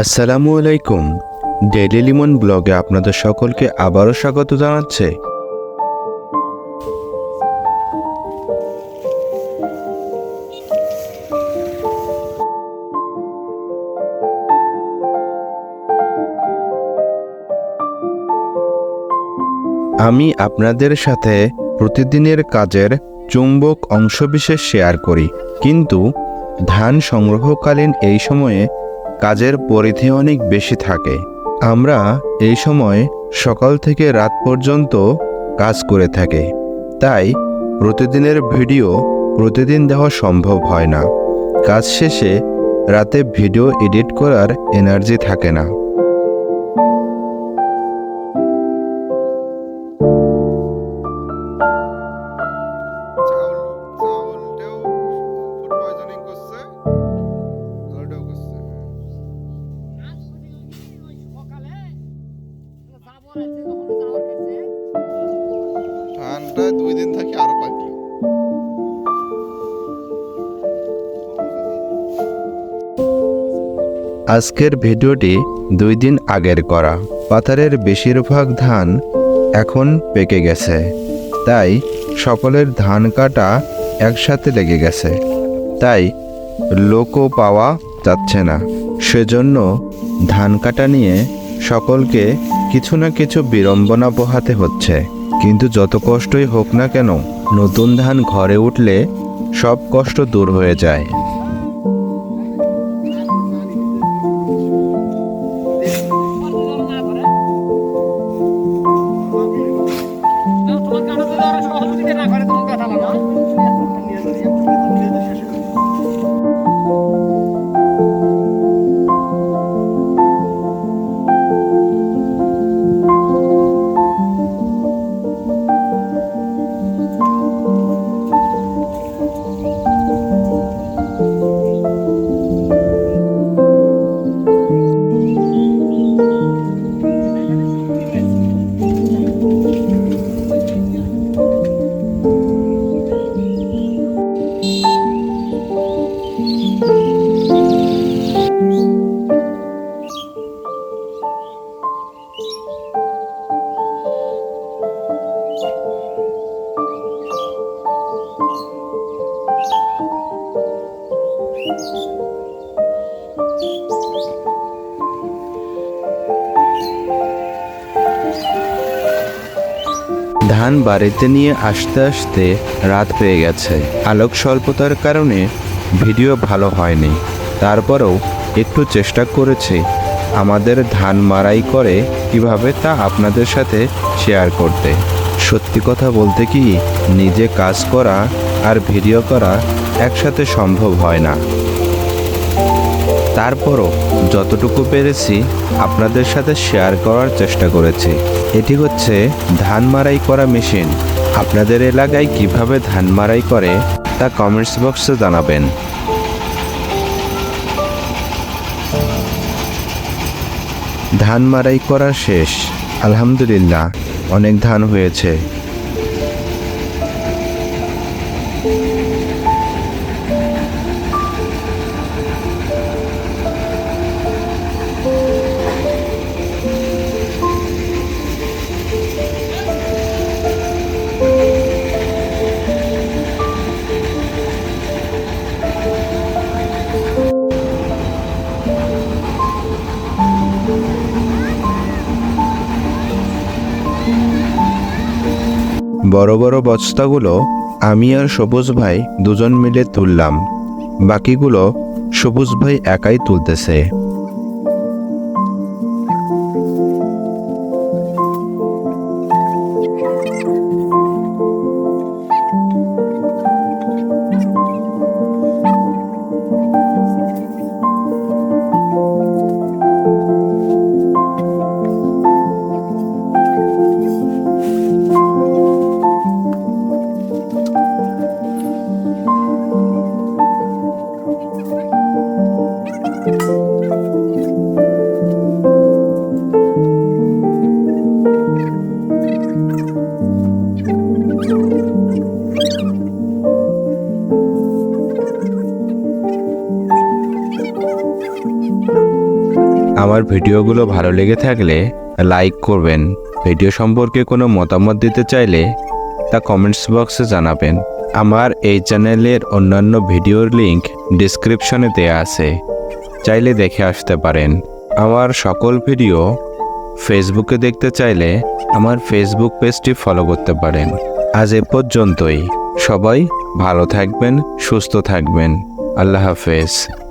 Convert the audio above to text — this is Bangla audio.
আসসালামু আলাইকুম। ডেইলি লিমন ব্লগে আপনাদের সকলকে আবারও স্বাগত জানাচ্ছে। আমি আপনাদের সাথে প্রতিদিনের কাজের চুম্বক অংশবিশেষ শেয়ার করি, কিন্তু ধান সংগ্রহকালীন এই সময়ে কাজের পরিধি অনেক বেশি থাকে। আমরা এই সময় সকাল থেকে রাত পর্যন্ত কাজ করে থাকি। তাই প্রতিদিনের ভিডিও প্রতিদিন দেওয়া সম্ভব হয় না। কাজ শেষে রাতে ভিডিও এডিট করার এনার্জি থাকে না। দুই দিন থাকি আরও পাকলো। আজকের ভিডিওটি দুই দিন আগের করা। পাথারের বেশিরভাগ ধান এখন পেকে গেছে। তাই সকলের ধান কাটা একসাথে লেগে গেছে। তাই লোকও পাওয়া যাচ্ছে না। সেজন্য ধান কাটা নিয়ে সকলকে কিছু না কিছু বিড়ম্বনা পোহাতে হচ্ছে। কিন্তু যত কষ্টই হোক না কেন, নতুন ধান ঘরে উঠলে সব কষ্ট দূর হয়ে যায়। ধান বাড়িতে নিয়ে আসতে আসতে রাত পেয়ে গেছে। আলোক স্বল্পতার কারণে ভিডিও ভালো হয়নি। তারপরেও একটু চেষ্টা করেছি আমাদের ধান মারাই করে কীভাবে তা আপনাদের সাথে শেয়ার করতে। সত্যি কথা বলতে কি, নিজে কাজ করা আর ভিডিও করা একসাথে সম্ভব হয় না। তারপরও যতটুকু পেরেছি আপনাদের সাথে শেয়ার করার চেষ্টা করেছি। এটি হচ্ছে ধান মারাই করা মেশিন। আপনাদের এলাকায় কীভাবে ধান মারাই করে তা কমেন্টস বক্সে জানাবেন। ধান মারাই করা শেষ। আলহামদুলিল্লাহ, অনেক ধান হয়েছে। বড় বড় বস্তাগুলো আমি আর সবুজ ভাই দুজন মিলে তুললাম। বাকিগুলো সবুজ ভাই একাই তুলতেছে। আমার ভিডিওগুলো ভালো লেগে থাকলে লাইক করবেন। ভিডিও সম্পর্কে কোনো মতামত দিতে চাইলে তা কমেন্টস বক্সে জানাবেন। আমার এই চ্যানেলের অন্যান্য ভিডিওর লিংক ডিসক্রিপশনে দেয়া আছে। চাইলে দেখে আসতে পারেন। আমার সকল ভিডিও ফেসবুকে দেখতে চাইলে আমার ফেসবুক পেজটি ফলো করতে পারেন। আজ এ পর্যন্তই। সবাই ভালো থাকবেন, সুস্থ থাকবেন। আল্লাহ হাফেজ।